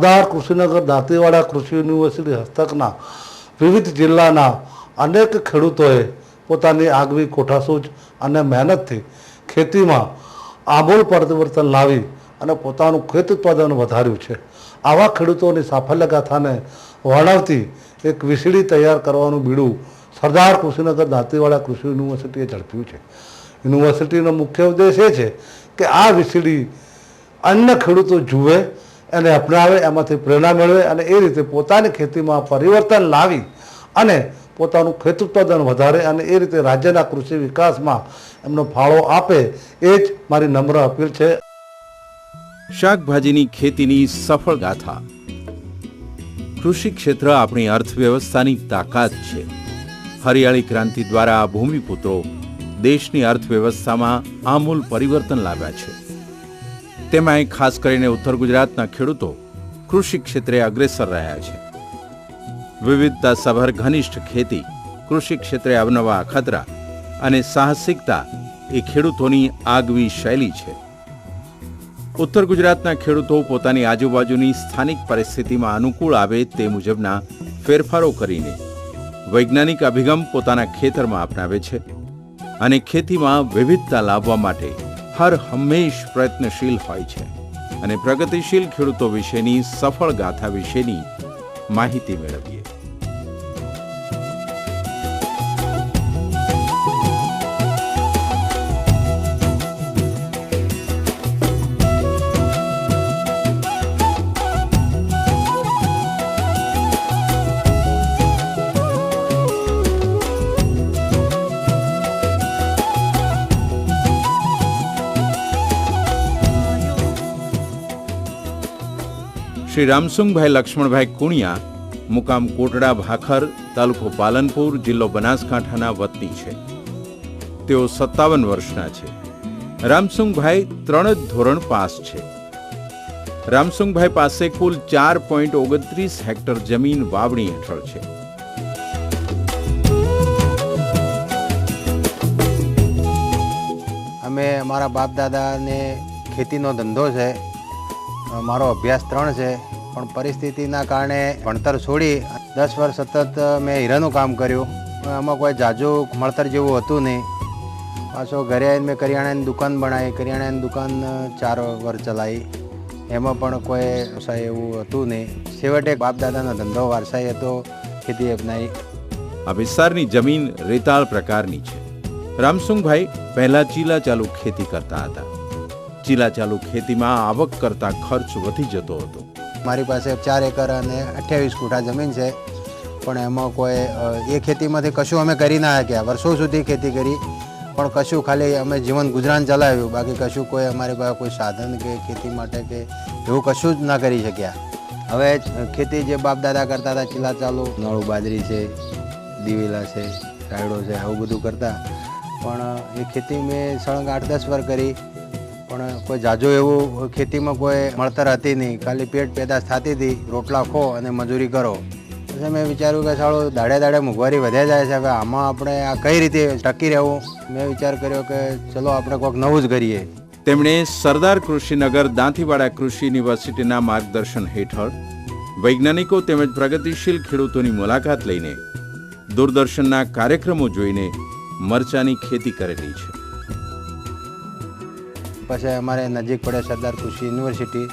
સરદાર કૃષિનગર, દાંતીવાડા કૃષિ યુનિવર્સિટી હસ્તકના વિવિધ જિલ્લાના અનેક ખેડૂતોએ પોતાની આગવી કોઠાસૂજ અને મહેનતથી ખેતીમાં આમૂલ પરિવર્તન લાવી અને પોતાનું ખેત ઉત્પાદન વધાર્યું છે. આવા ખેડૂતોની સાફલ્ય ગાથાને વર્ણવતી એક વીસડી તૈયાર કરવાનું બીડું સરદાર કૃષિનગર, દાંતીવાડા કૃષિ યુનિવર્સિટીએ ઝડપ્યું છે. યુનિવર્સિટીનો મુખ્ય ઉદ્દેશ એ છે કે આ વીસળી અન્ય ખેડૂતો જુએ એને અપનાવે, એમાંથી પ્રેરણા મેળવે અને એ રીતે પોતાની ખેતીમાં પરિવર્તન લાવી અને પોતાનું ખેત ઉત્પાદન વધારે અને એ રીતે રાજ્યના કૃષિ વિકાસમાં એમનો ફાળો આપે, એ જ મારી નમ્ર અપીલ છે. શાકભાજીની ખેતીની સફળ ગાથા. કૃષિ ક્ષેત્ર આપણી અર્થવ્યવસ્થાની તાકાત છે. હરિયાળી ક્રાંતિ દ્વારા આ ભૂમિપુત્રો દેશની અર્થવ્યવસ્થામાં આમૂલ પરિવર્તન લાવ્યા છે. તેમાંય ખાસ કરીને ઉત્તર ગુજરાતના ખેડૂતો કૃષિ ક્ષેત્રે અગ્રેસર રહ્યા છે. વિવિધતા સભર ઘનિષ્ઠ ખેતી, કૃષિ ક્ષેત્રે અવનવા ખતરા અને સાહસિકતા એ ખેડૂતોની આગવી શૈલી છે. ઉત્તર ગુજરાતના ખેડૂતો પોતાની આજુબાજુની સ્થાનિક પરિસ્થિતિમાં અનુકૂળ આવે તે મુજબના ફેરફારો કરીને વૈજ્ઞાનિક અભિગમ પોતાના ખેતરમાં અપનાવે છે અને ખેતીમાં વિવિધતા લાવવા માટે હર હંમેશ પ્રયત્નશીલ હોય છે અને પ્રગતિશીલ ખેડૂતો વિશેની સફળ ગાથા વિશેની માહિતી મેળવીએ. શ્રી રામસુંગભાઈ લક્ષ્મણભાઈ કુણિયા, મુકામ કોટડા, ભાખર તાલુકો પાલનપુર જિલ્લો બનાસકાંઠાના વતની છે. તેઓ સત્તાવન વર્ષના છે. રામસુંગભાઈ ત્રણ જ ધોરણ પાસ છે. રામસુંગભાઈ પાસે કુલ ચાર પોઈન્ટ ઓગણત્રીસ હેક્ટર જમીન વાવણી હેઠળ છે. અમે અમારા બાપ દાદાને ખેતીનો ધંધો છે. મારો અભ્યાસ ત્રણ છે. પણ પરિસ્થિતિના કારણે ભણતર છોડી દસ વર્ષ સતત મેં હીરાનું કામ કર્યું. આમાં કોઈ જાજુ મળતર જેવું હતું નહીં. પાછો ઘરે આવીને મેં કરિયાણાની દુકાન બનાવી, કરિયાણાની દુકાન ચાર વર્ષ ચલાવી. એમાં પણ કોઈ વ્યવસાય એવું હતું નહીં. છેવટે બાપ દાદાનો ધંધો વારસાઈ હતો, ખેતી અપનાવી. આ વિસ્તારની જમીન રેતાળ પ્રકારની છે. રામસુંગભાઈ પહેલા ચીલા ચાલુ ખેતી કરતા હતા. ચીલા ચાલુ ખેતીમાં આવક કરતા ખર્ચ વધી જતો હતો. મારી પાસે ચાર એકર અને અઠ્યાવીસ કુઠા જમીન છે. પણ એમાં કોઈ એ ખેતીમાંથી કશું અમે કરી ના શક્યા. વર્ષો સુધી ખેતી કરી. પણ કશું ખાલી અમે જીવન ગુજરાન ચલાવ્યું. બાકી કશું કોઈ અમારી પાસે કોઈ સાધન કે ખેતી માટે કે એવું કશું જ ના કરી શક્યા. હવે ખેતી જે બાપ દાદા કરતા હતા, ચીલા ચાલુ, નળું બાજરી છે, દિવેલા છે, રાયડો છે, આવું બધું કરતા. પણ એ ખેતી મેં સળંગ આઠ દસ વાર કરી. પણ કોઈ જાજો એવું ખેતીમાં કોઈ મળતર હતી નહીં. ખાલી પેટ પેદાશ થતી હતી, રોટલા ખો અને મજૂરી કરો. પછી મેં વિચાર્યું કે સાળો દાડે દાડે મોંઘવારી વધે જાય છે, હવે આમાં આપણે આ કઈ રીતે ટકી રહેવું? મેં વિચાર કર્યો કે ચલો આપણે કોઈક નવું જ કરીએ. તેમણે સરદાર કૃષિનગર દાંતીવાડા કૃષિ યુનિવર્સિટીના માર્ગદર્શન હેઠળ વૈજ્ઞાનિકો તેમજ પ્રગતિશીલ ખેડૂતોની મુલાકાત લઈને દૂરદર્શનના કાર્યક્રમો જોઈને મરચાની ખેતી કરેલી છે. પછી અમારે નજીક પડે સરદાર કૃષિ યુનિવર્સિટી.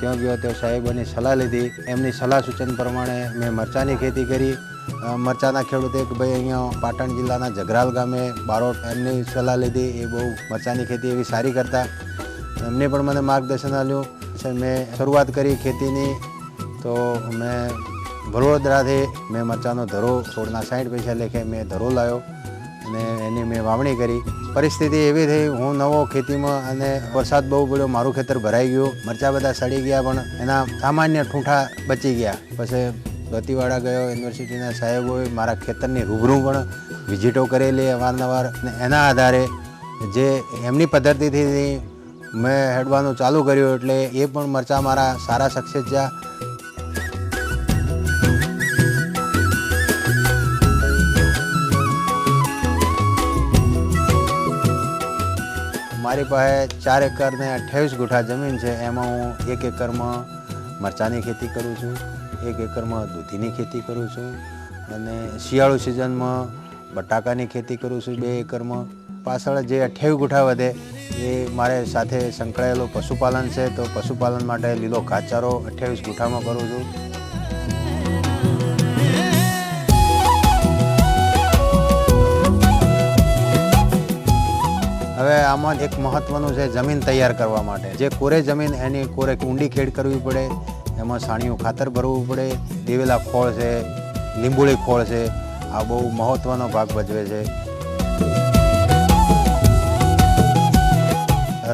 ત્યાં ગયો તો સાહેબોની સલાહ લીધી. એમની સલાહ સૂચન પ્રમાણે મેં મરચાંની ખેતી કરી. મરચાંના ખેડૂતે ભાઈ અહીંયા પાટણ જિલ્લાના જગરાલ ગામે બારોટ એમની સલાહ લીધી. એ બહુ મરચાંની ખેતી એવી સારી કરતા. એમને પણ મને માર્ગદર્શન આપ્યું. મેં શરૂઆત કરી ખેતીની. તો મેં વડોદરાથી મેં મરચાંનો ધરો સોળના સાઠ પૈસા લેખે મેં ધરો લાવ્યો. અને એની મેં વાવણી કરી. પરિસ્થિતિ એવી થઈ, હું નવો ખેતીમાં અને વરસાદ બહુ પડ્યો, મારું ખેતર ભરાઈ ગયું, મરચાં બધા સડી ગયા, પણ એના સામાન્ય ઠૂંઠા બચી ગયા. પછી ગતિવાળા ગયો, યુનિવર્સિટીના સાહેબોએ મારા ખેતરની રૂબરૂ પણ વિઝિટો કરેલી અવારનવાર અને એના આધારે જે એમની પદ્ધતિથી મેં હેડવાનું ચાલુ કર્યું, એટલે એ પણ મરચાં મારા સારા સક્સેસ થયા. મારી પાસે ચાર એકર ને અઠ્યાવીસ ગુઠા જમીન છે. એમાં હું એક એકરમાં મરચાંની ખેતી કરું છું, એક એકરમાં દૂધીની ખેતી કરું છું અને શિયાળુ સિઝનમાં બટાકાની ખેતી કરું છું બે એકરમાં. પાછળ જે અઠ્યાવીસ ગુઠા વધે એ મારે સાથે સંકળાયેલું પશુપાલન છે, તો પશુપાલન માટે લીલો ઘાસચારો અઠ્યાવીસ ગુઠામાં કરું છું. આમાં એક મહત્વનું છે જમીન તૈયાર કરવા માટે. જે કોરે જમીન એની કોરે ઊંડી ખેડ કરવી પડે, એમાં સાણિયું ખાતર ભરવું પડે, દિવેલા ખોળ છે, લીંબુળી ખોળ છે, આ બહુ મહત્વનો ભાગ ભજવે છે.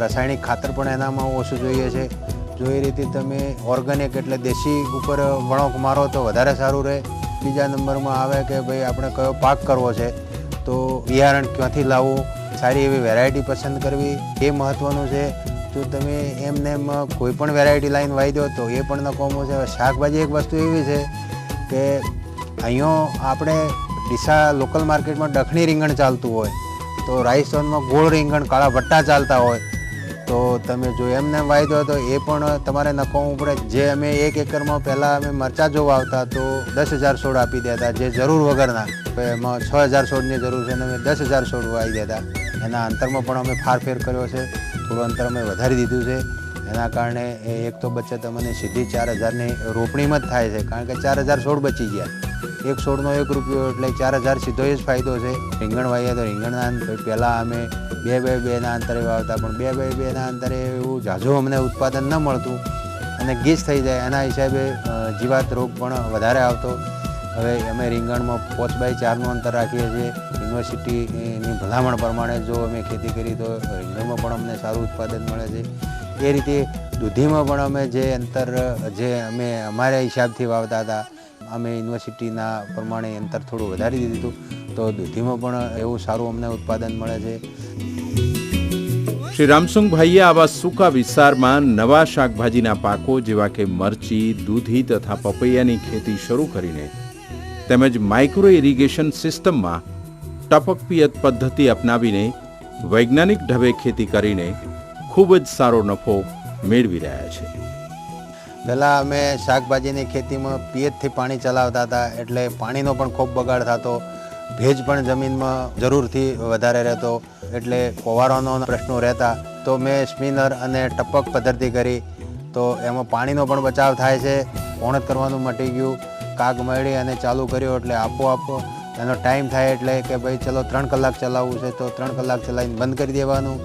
રાસાયણિક ખાતર પણ એનામાં ઓછું જોઈએ છે. જો એ રીતે તમે ઓર્ગેનિક એટલે દેશી ઉપર વણોક મારો તો વધારે સારું રહે. બીજા નંબરમાં આવે કે ભાઈ આપણે કયો પાક કરવો છે, તો બિયારણ ક્યાંથી લાવવું? સારી એવી વેરાયટી પસંદ કરવી એ મહત્ત્વનું છે. જો તમે એમને એમ કોઈ પણ વેરાયટી લાઈન વાવી દો તો એ પણ નકોમું છે. શાકભાજી એક વસ્તુ એવી છે કે અહીંયા આપણે ડીસા લોકલ માર્કેટમાં ડખણી રીંગણ ચાલતું હોય, તો રાજસ્થાનમાં ગોળ રીંગણ, કાળા ભટ્ટા ચાલતા હોય, તો તમે જો એમને એમ વાવી દો તો એ પણ તમારે નખવું પડે. જે અમે એક એકરમાં પહેલાં અમે મરચાં જો વાવતા તો દસ હજાર છોડ આપી દેતા, જે જરૂર વગરના. એમાં છ હજાર છોડની જરૂર છે અને અમે દસ હજાર છોડ વાવી દેતા એના અંતરમાં પણ અમે ફારફેર કર્યો છે. થોડું અંતર અમે વધારી દીધું છે. એના કારણે એક તો બચત અમને સીધી ચાર હજારની રોપણીમાં જ થાય છે, કારણ કે ચાર હજાર છોડ બચી ગયા. એક છોડનો એક રૂપિયો એટલે ચાર હજાર સીધો જ ફાયદો છે. રીંગણ વાવીએ તો રીંગણના પહેલાં અમે બે બે બેના અંતરે વાવતા, પણ બે બે બેના અંતરે એવું ઝાઝું અમને ઉત્પાદન ન મળતું. અને ગીચ થઈ જાય, એના હિસાબે જીવાત રોગ પણ વધારે આવતો. હવે અમે રીંગણમાં પાંચ બાય ચારનું અંતર રાખીએ છીએ. યુનિવર્સિટીની ભલામણ પ્રમાણે જો અમે ખેતી કરી તો રીંગણમાં પણ અમને સારું ઉત્પાદન મળે છે. એ રીતે દૂધીમાં પણ અમે જે અંતર, જે અમે અમારા હિસાબથી વાવતા હતા, અમે યુનિવર્સિટીના પ્રમાણે અંતર થોડું વધારી દીધું તો દૂધીમાં પણ એવું સારું અમને ઉત્પાદન મળે છે. શ્રી રામસુંગભાઈએ આવા સૂકા વિસ્તારમાં નવા શાકભાજીના પાકો જેવા કે મરચી, દૂધી તથા પપૈયાની ખેતી શરૂ કરીને તેમજ માઇક્રો ઇરિગેશન સિસ્ટમમાં ટપક પિયત પદ્ધતિ અપનાવીને વૈજ્ઞાનિક ઢબે ખેતી કરીને ખૂબ જ સારો નફો મેળવી રહ્યા છે. પહેલાં અમે શાકભાજીની ખેતીમાં પિયતથી પાણી ચલાવતા હતા, એટલે પાણીનો પણ ખૂબ બગાડ થતો, ભેજ પણ જમીનમાં જરૂરથી વધારે રહેતો, એટલે કોવારોનો પ્રશ્નો રહેતા. તો મેં સ્પિનર અને ટપક પદ્ધતિ કરી, તો એમાં પાણીનો પણ બચાવ થાય છે પોણત કરવાનું મટી ગયું કાગ મળી અને ચાલુ કર્યો એટલે આપોઆપ એનો ટાઈમ થાય એટલે કે ભાઈ ચલો ત્રણ કલાક ચલાવવું છે તો ત્રણ કલાક ચલાવીને બંધ કરી દેવાનું.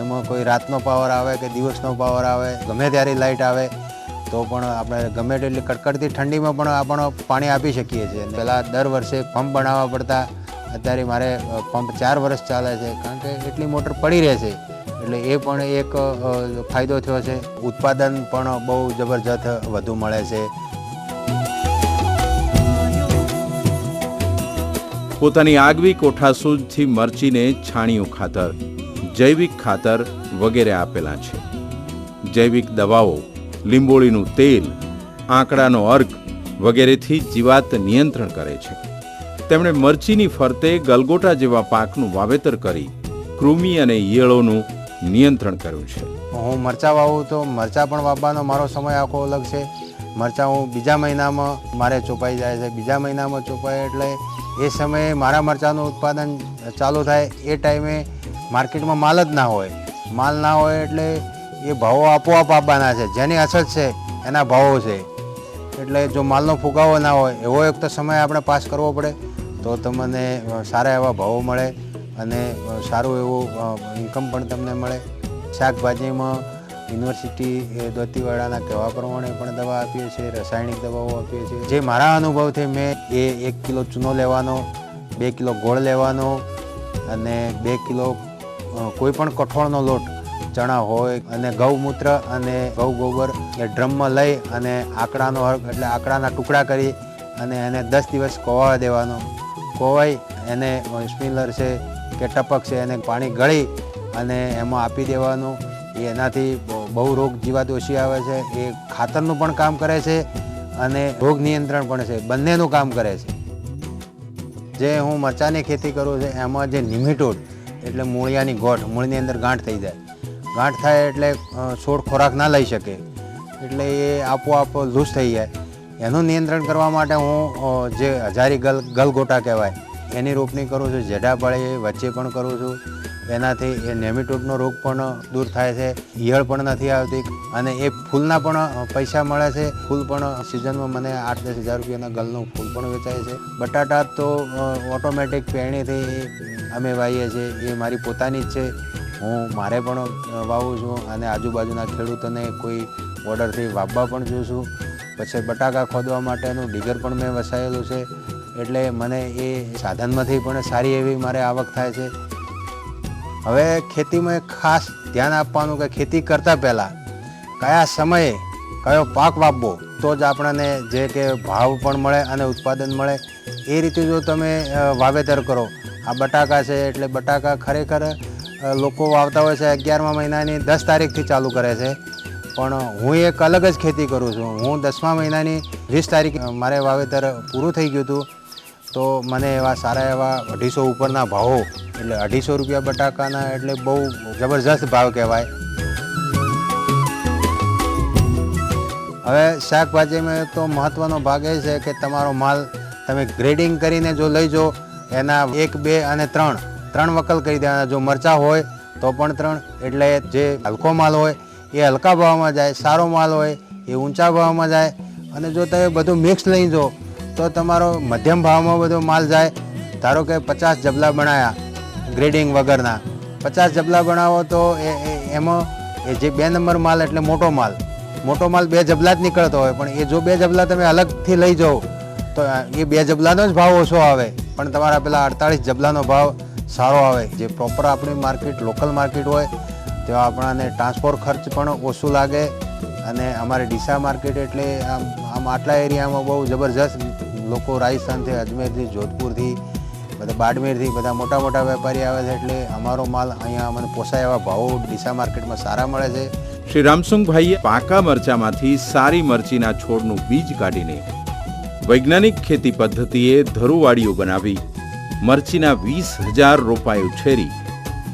એમાં કોઈ રાતનો પાવર આવે કે દિવસનો પાવર આવે, ગમે ત્યારે લાઇટ આવે, તો પણ આપણે ગમે તેટલી કડકડતી ઠંડીમાં પણ આપણે પાણી આપી શકીએ છીએ. પહેલાં દર વર્ષે પંપ બનાવવા પડતા, અત્યારે મારે પંપ ચાર વર્ષ ચાલે છે કારણ કે એટલી મોટર પડી રહે છે. એટલે એ પણ એક ફાયદો થયો છે. ઉત્પાદન પણ બહુ જબરજસ્ત વધુ મળે છે. પોતાની આગવી કોઠાસૂજથી મરચીને છાણિયું ખાતર, જૈવિક ખાતર વગેરે આપેલા છે. જૈવિક દવાઓ, લીંબોળીનું તેલ, આંકડાનો અર્ક વગેરેથી જીવાત નિયંત્રણ કરે છે. તેમણે મરચીની ફરતે ગલગોટા જેવા પાકનું વાવેતર કરી કૃમિ અને ઈયળોનું નિયંત્રણ કર્યું છે. હું મરચાં વાવું તો મરચાં પણ વાવવાનો મારો સમય આખો અલગ છે. મરચાં બીજા મહિનામાં મારે ચોપાઈ જાય છે. બીજા મહિનામાં ચોપાય એટલે એ સમયે મારા મરચાંનું ઉત્પાદન ચાલુ થાય. એ ટાઈમે માર્કેટમાં માલ જ ના હોય. માલ ના હોય એટલે એ ભાવો આપોઆપ આપવાના છે. જેની અછત છે, એના ભાવો છે. એટલે જો માલનો ફુગાવો ના હોય, એવો એક તો સમય આપણે પાસ કરવો પડે, તો તમને સારા એવા ભાવો મળે અને સારું એવું ઇન્કમ પણ તમને મળે. શાકભાજીમાં યુનિવર્સિટી દોતીવાડાના કહેવા પ્રમાણે પણ દવા આપીએ છીએ, રાસાયણિક દવાઓ આપીએ છીએ. જે મારા અનુભવથી મેં એ એક કિલો ચૂનો લેવાનો, બે કિલો ગોળ લેવાનો અને બે કિલો કોઈપણ કોઈ પણ કઠોળનો લોટ, ચણા હોય અને ગૌમૂત્ર અને ગૌ ગોબર એ ડ્રમમાં લઈ અને આકડાનો હર્ક એટલે આકડાના ટુકડા કરી અને એને દસ દિવસ કોવાવા દેવાનો. કોવાઈ, એને સ્પિનર છે કે ટપક છે, એને પાણી ગળી અને એમાં આપી દેવાનું. એનાથી બહુ રોગ જીવાત ઓછી આવે છે. એ ખાતરનું પણ કામ કરે છે અને રોગ નિયંત્રણ પણ છે. બંનેનું કામ કરે છે. જે હું મરચાંની ખેતી કરું છું, એમાં જે નિમિટોડ એટલે મૂળિયાની ગોઠ, મૂળની અંદર ગાંઠ થઈ જાય. ગાંઠ થાય એટલે છોડ ખોરાક ના લઈ શકે. એટલે એ આપોઆપ લૂઝ થઈ જાય. એનું નિયંત્રણ કરવા માટે હું જે હજારી ગલ, ગલગોટા કહેવાય, એની રોપણી કરું છું. જેઢા પડે વચ્ચે પણ કરું છું. એનાથી એ નેમિટોડનો રોગ પણ દૂર થાય છે, ઈયળ પણ નથી આવતી અને એ ફૂલના પણ પૈસા મળે છે. ફૂલ પણ સિઝનમાં મને આઠ દસ હજાર રૂપિયાના ગલનું ફૂલ પણ વેચાય છે. બટાટા તો ઓટોમેટિક પેણીથી અમે વાવીએ છીએ. એ મારી પોતાની જ છે. હું, મારે પણ વાવું છું અને આજુબાજુના ખેડૂતોને કોઈ ઓર્ડરથી વાવવા પણ જોઉં છું. પછી બટાકા ખોદવા માટેનું ડીગર પણ મેં વસાયેલું છે. એટલે મને એ સાધનમાંથી પણ સારી એવી મારે આવક થાય છે. હવે ખેતીમાં ખાસ ધ્યાન આપવાનું કે ખેતી કરતાં પહેલાં કયા સમયે કયો પાક વાપવો તો જ આપણને જે કે ભાવ પણ મળે અને ઉત્પાદન મળે. એ રીતે જો તમે વાવેતર કરો, આ બટાકા છે એટલે બટાકા ખરેખર લોકો વાવતા હોય છે અગિયારમા મહિનાની દસ તારીખથી ચાલુ કરે છે. પણ હું એક અલગ જ ખેતી કરું છું. હું દસમા મહિનાની વીસ તારીખ મારે વાવેતર પૂરું થઈ ગયું હતું. તો મને એવા સારા એવા અઢીસો ઉપરના ભાવો, એટલે અઢીસો રૂપિયા બટાકાના એટલે બહુ જબરજસ્ત ભાવ કહેવાય. હવે શાકભાજીમાં તો મહત્ત્વનો ભાગ એ છે કે તમારો માલ તમે ગ્રેડિંગ કરીને જો લઈ જાઓ એના એક, બે અને ત્રણ ત્રણ વકલ કરી દેવાના. જો મરચાં હોય તો પણ ત્રણ, એટલે જે હલકો માલ હોય એ હલકા ભાવમાં જાય, સારો માલ હોય એ ઊંચા ભાવમાં જાય. અને જો તમે બધું મિક્સ લઈ જાઓ તો તમારો મધ્યમ ભાવમાં બધો માલ જાય. ધારો કે પચાસ જબલા બનાવ્યા ગ્રેડિંગ વગરના. પચાસ જબલા બનાવો તો એ એમાં એ જે બે નંબર માલ એટલે મોટો માલ. મોટો માલ બે જબલા જ નીકળતો હોય, પણ એ જો બે જબલા તમે અલગથી લઈ જાઓ, તો એ બે જબલાનો જ ભાવ ઓછો આવે. પણ તમારા પેલા અડતાળીસ જબલાનો ભાવ સારો આવે. જે પ્રોપર આપણી માર્કેટ લોકલ માર્કેટ હોય ત્યાં આપણાને ટ્રાન્સપોર્ટ ખર્ચ પણ ઓછું લાગે. અને અમારે ડીસા માર્કેટ એટલે આમ આમ આટલા એરિયામાં બહુ જબરજસ્ત લોકો રાજસ્થાનથી અજમેરથી, જોધપુરથી, બધા બાડમેરથી, બધા મોટા મોટા વેપારી આવે છે એટલે અમારો માલ અહીંયા મને પોસાય એવા ભાવો ડીસા માર્કેટમાં સારા મળે છે. શ્રી રામસુંગભાઈએ પાકા મરચામાંથી સારી મરચીના છોડનું બીજ કાઢીને વૈજ્ઞાનિક ખેતી પદ્ધતિએ ધરુવાડીઓ બનાવી, મરચીના વીસ હજાર રોપાએ ઉછેરી,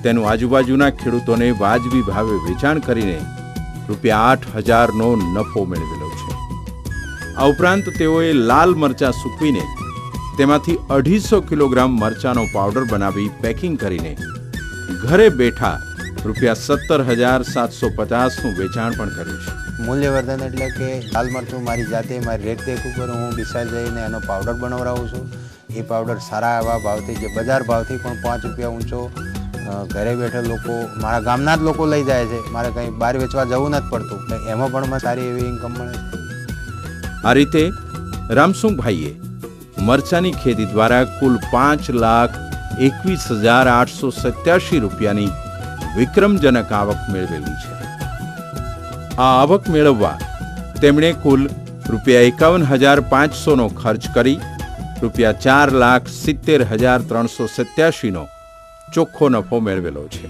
તેનું આજુબાજુના ખેડૂતોને વાજબી ભાવે વેચાણ કરીને રૂપિયા આઠ હજારનો નફો મેળવેલો છે. આ ઉપરાંત તેઓએ લાલ મરચાં સૂકવીને તેમાંથી અઢીસો કિલોગ્રામ મરચાંનો પાવડર બનાવી પેકિંગ કરીને ઘરે બેઠા રૂપિયા સત્તર હજાર સાતસો પચાસનું વેચાણ પણ કર્યું છે. મૂલ્યવર્ધન એટલે કે લાલ મરચું મારી જાતે, મારી રેટ દેખ ઉપર હું વિશાલ જઈને એનો પાવડર બનાવડાવું છું. એ પાવડર સારા એવા ભાવથી, જે બજાર ભાવથી પણ પાંચ રૂપિયા ઊંચો ઘરે બેઠા લોકો, મારા ગામના જ લોકો લઈ જાય છે. મારે કંઈ બહાર વેચવા જવું નથી પડતું. એમાં પણ મને સારી એવી ઇન્કમ મળે છે. આ રીતે રામસુંગભાઈએ મરચાની ખેતી દ્વારા કુલ પાંચ લાખ એકવીસ હજાર આઠસો સત્યાસી રૂપિયાની વિક્રમજનક આવક મેળવેલી છે. આ આવક મેળવવા તેમણે કુલ રૂપિયા એકાવન હજાર પાંચસોનો ખર્ચ કરી, રૂપિયા ચાર લાખ સિત્તેર હજાર ત્રણસો સત્યાસીનો ચોખ્ખો નફો મેળવેલો છે.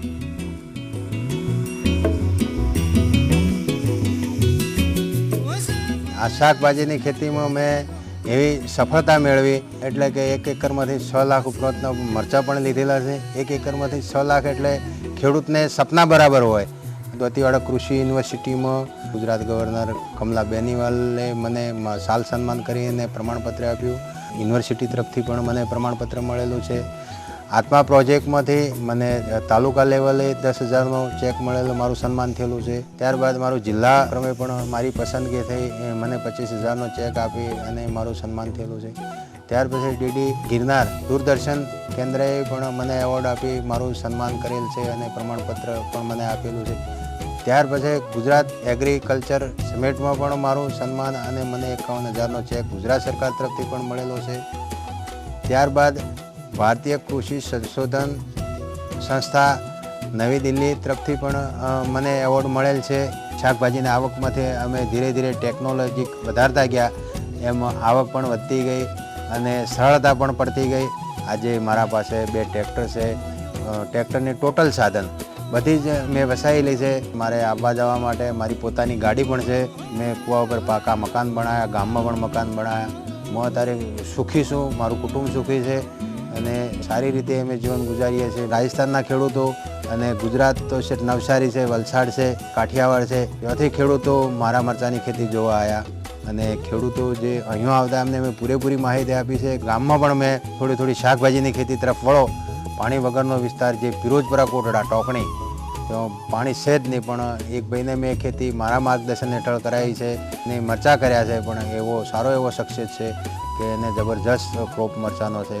આ શાકભાજીની ખેતીમાં મેં એવી સફળતા મેળવી, એટલે કે એક એકરમાંથી છ લાખ ઉપરાંતના મરચાં પણ લીધેલા છે. એક એકરમાંથી છ લાખ એટલે ખેડૂતને સપના બરાબર હોય. દોતીવાડા કૃષિ યુનિવર્સિટીમાં ગુજરાત ગવર્નર કમલા બેનીવાલે મને સાલ સન્માન કરીને પ્રમાણપત્ર આપ્યું. યુનિવર્સિટી તરફથી પણ મને પ્રમાણપત્ર મળેલું છે. આત્મા પ્રોજેક્ટમાંથી મને તાલુકા લેવલે દસ હજારનો ચેક મળેલો મારું સન્માન થયેલું છે. ત્યારબાદ મારું જિલ્લા ક્રમે પણ મારી પસંદગી થઈ મને પચીસ હજારનો ચેક આપી અને મારું સન્માન થયેલું છે. ત્યાર પછી ડીડી ગિરનાર દૂરદર્શન કેન્દ્રએ પણ મને એવોર્ડ આપી, મારું સન્માન કરેલ છે અને પ્રમાણપત્ર પણ મને આપેલું છે. ત્યાર પછી ગુજરાત એગ્રીકલ્ચર સમિટમાં પણ મારું સન્માન અને મને એકાવન હજારનો ચેક ગુજરાત સરકાર તરફથી પણ મળેલો છે. ત્યારબાદ ભારતીય કૃષિ સંશોધન સંસ્થા નવી દિલ્હી તરફથી પણ મને એવોર્ડ મળેલ છે. શાકભાજીની આવકમાંથી અમે ધીરે ધીરે ટેકનોલોજી વધારતા ગયા. એમ આવક પણ વધતી ગઈ અને સરળતા પણ પડતી ગઈ. આજે મારા પાસે બે ટ્રેક્ટર છે. ટ્રેક્ટરની ટોટલ સાધન બધી જ મેં વસાયેલી છે. મારે આવવા જવા માટે મારી પોતાની ગાડી પણ છે. મેં કુવા ઉપર પાકા મકાન બનાવ્યા ગામમાં પણ મકાન બનાવ્યા હું અત્યારે સુખી છું. મારું કુટુંબ સુખી છે. અને સારી રીતે અમે જીવન ગુજારીએ છીએ. રાજસ્થાનના ખેડૂતો અને ગુજરાત તો છે નવસારી છે, વલસાડ છે, કાઠિયાવાડ છે. ત્યાંથી ખેડૂતો મારા મરચાંની ખેતી જોવા આવ્યા અને ખેડૂતો જે અહીંયા આવતા એમને મેં પૂરેપૂરી માહિતી આપી છે. ગામમાં પણ મેં થોડી થોડી શાકભાજીની ખેતી તરફ વળો. પાણી વગરનો વિસ્તાર જે પિરોજપરા કોટડા, ટોકણી, તો પાણી છે જ નહીં, પણ એક ભાઈને મેં ખેતી મારા માર્ગદર્શન હેઠળ કરાવી છે ને મરચાં કર્યા છે, પણ એવો સારો એવો સક્સેસ છે કે એને જબરજસ્ત ક્રોપ મરચાંનો છે.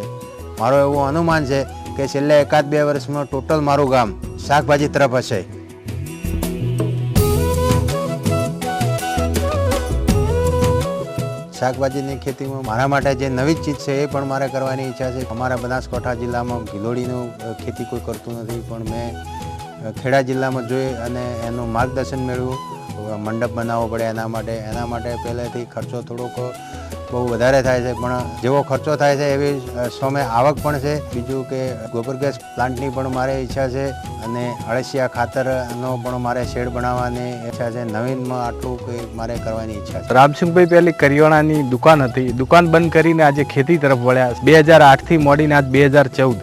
મારો એવું અનુમાન છે કે છેલ્લે એકાદ બે વર્ષમાં ટોટલ મારું ગામ શાકભાજી તરફ હશે. શાકભાજીની ખેતીમાં મારા માટે જે નવી ચીજ છે એ પણ મારે કરવાની ઈચ્છા છે. અમારા બનાસકાંઠા જિલ્લામાં ગિલોડીનું ખેતી કોઈ કરતું નથી, પણ મેં ખેડા જિલ્લામાં જોઈ અને એનું માર્ગદર્શન મેળવ્યું. મંડપ બનાવવો પડે એના માટે. એના માટે પહેલેથી ખર્ચો થોડોક બહુ વધારે થાય છે, પણ જેવો ખર્ચો થાય છે એવી સામે આવક પણ છે. બીજું કે ગોબર ગેસ પ્લાન્ટની પણ મારે ઈચ્છા છે અને અળસિયા ખાતરનો પણ મારે શેડ બનાવવાની ઈચ્છા છે. નવીનમાં આટલું કંઈ મારે કરવાની ઈચ્છા છે. રામસિંહભાઈ, પહેલી કરિયાણાની દુકાન હતી. દુકાન બંધ કરીને આજે ખેતી તરફ વળ્યા. બે હજાર આઠથી મોડીને આજ બે હજાર ચૌદ.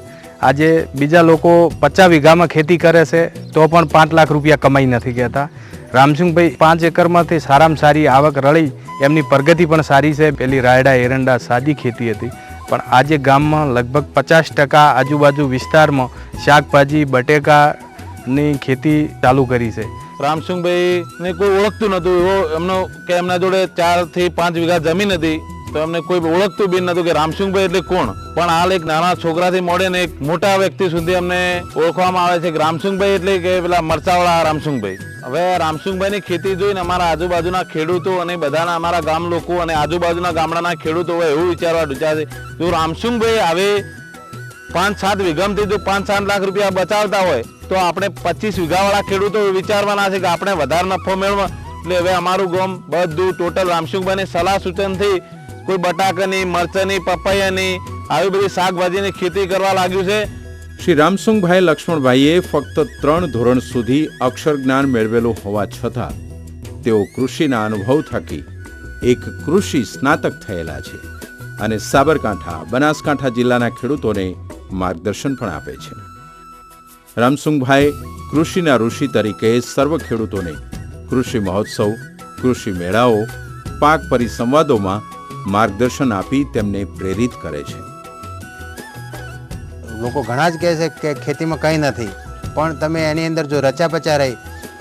આજે બીજા લોકો પચાસ વીઘામાં ખેતી કરે છે, તો પણ પાંચ લાખ રૂપિયા કમાઈ નથી કહેતા. રામસિંહભાઈ, પાંચ એકરમાંથી સારામાં સારી આવક રળી. એમની પ્રગતિ પણ સારી છે. પેલી રાયડા એરંડા સાદી ખેતી હતી. પણ આજે ગામમાં લગભગ પચાસ ટકા આજુબાજુ વિસ્તારમાં શાકભાજી, બટેકાની ખેતી ચાલુ કરી છે. રામસિંહભાઈ ને કોઈ ઓળખતું નતું એવો એમનો કે એમના જોડે ચારથી પાંચ વીઘા જમીન હતી. તો એમને કોઈ ઓળખતું બી નતું કે રામસિંહભાઈ એટલે કોણ? પણ હાલ એક નાના છોકરાથી મોડે ને એક મોટા વ્યક્તિ સુધી અમને ઓળખવામાં આવે છે કે રામસિંહભાઈ એટલે કે પેલા મરચાવાળા રામસિંહભાઈ. હવે રામસિંહભાઈની ખેતી જોઈને અમારા આજુબાજુના ખેડૂતો અને બધાના અમારા ગામ લોકો અને આજુબાજુના ગામડાના ખેડૂતો હોય એવું વિચારવા ડૂચા છે. જો રામસિંહભાઈ હવે પાંચ સાત વીઘામાંથી જો પાંચ સાત લાખ રૂપિયા બચાવતા હોય, તો આપણે પચીસ વીઘાવાળા ખેડૂતો વિચારવાના છે કે આપણે વધારે નફો મેળવા એટલે હવે અમારું ગામ બધું ટોટલ રામસિંહભાઈની સલાહ સૂચનથી કોઈ બટાકાની, મરચની, પપૈયાની, આવી બધી શાકભાજીની ખેતી કરવા લાગ્યું છે. શ્રી રામસુંગભાઈ લક્ષ્મણભાઈએ ફક્ત ત્રણ ધોરણ સુધી અક્ષર જ્ઞાન મેળવેલું હોવા છતાં તેઓ કૃષિના અનુભવ થકી એક કૃષિ સ્નાતક થયેલા છે અને સાબરકાંઠા, બનાસકાંઠા જિલ્લાના ખેડૂતોને માર્ગદર્શન પણ આપે છે. રામસુંગભાઈ કૃષિના ઋષિ તરીકે સર્વ ખેડૂતોને કૃષિ મહોત્સવ, કૃષિ મેળાઓ, પાક પરિસંવાદોમાં માર્ગદર્શન આપી તેમને પ્રેરિત કરે છે. લોકો ઘણા જ કહે છે કે ખેતીમાં કંઈ નથી. પણ તમે એની અંદર જો રચા પચા રહી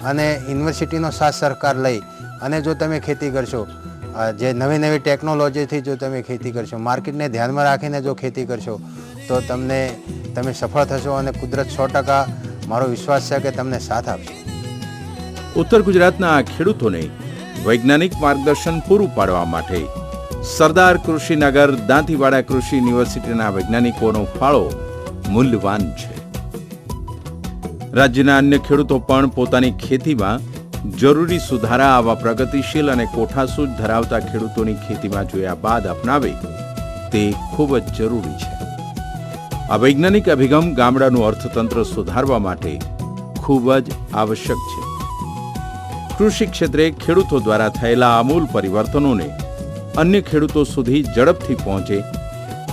અને યુનિવર્સિટીનો સાથ સરકાર લઈ અને જો તમે ખેતી કરશો જે નવી નવી ટેકનોલોજીથી જો તમે ખેતી કરશો, માર્કેટને ધ્યાનમાં રાખીને જો ખેતી કરશો, તો તમને, તમે સફળ થશો અને કુદરત સો ટકા મારો વિશ્વાસ છે કે તમને સાથ આપશે. ઉત્તર ગુજરાતના ખેડૂતોને વૈજ્ઞાનિક માર્ગદર્શન પૂરું પાડવા માટે સરદાર કૃષિનગર દાંતીવાડા કૃષિ યુનિવર્સિટીના વૈજ્ઞાનિકોનો ફાળો મૂલ્યવાન છે. રાજ્યના અન્ય ખેડૂતો પણ પોતાની ખેતીમાં જરૂરી સુધારા આવા પ્રગતિશીલ અને કોઠાસૂઝ ધરાવતા ખેડૂતોની ખેતીમાં જોયા બાદ અપનાવે તે ખૂબ જ જરૂરી છે. આ વૈજ્ઞાનિક અભિગમ ગામડાનું અર્થતંત્ર સુધારવા માટે ખૂબ જ આવશ્યક છે. કૃષિ ક્ષેત્રે ખેડૂતો દ્વારા થયેલા આમૂલ પરિવર્તનોને અન્ય ખેડૂતો સુધી ઝડપથી પહોંચે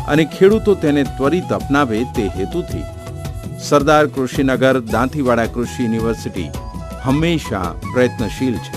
અને ખેડૂતો તેને ત્વરિત અપનાવે તે હેતુથી. સરદાર કૃષિનગર, દાંતીવાડા કૃષિ યુનિવર્સિટી હંમેશા પ્રયત્નશીલ છે.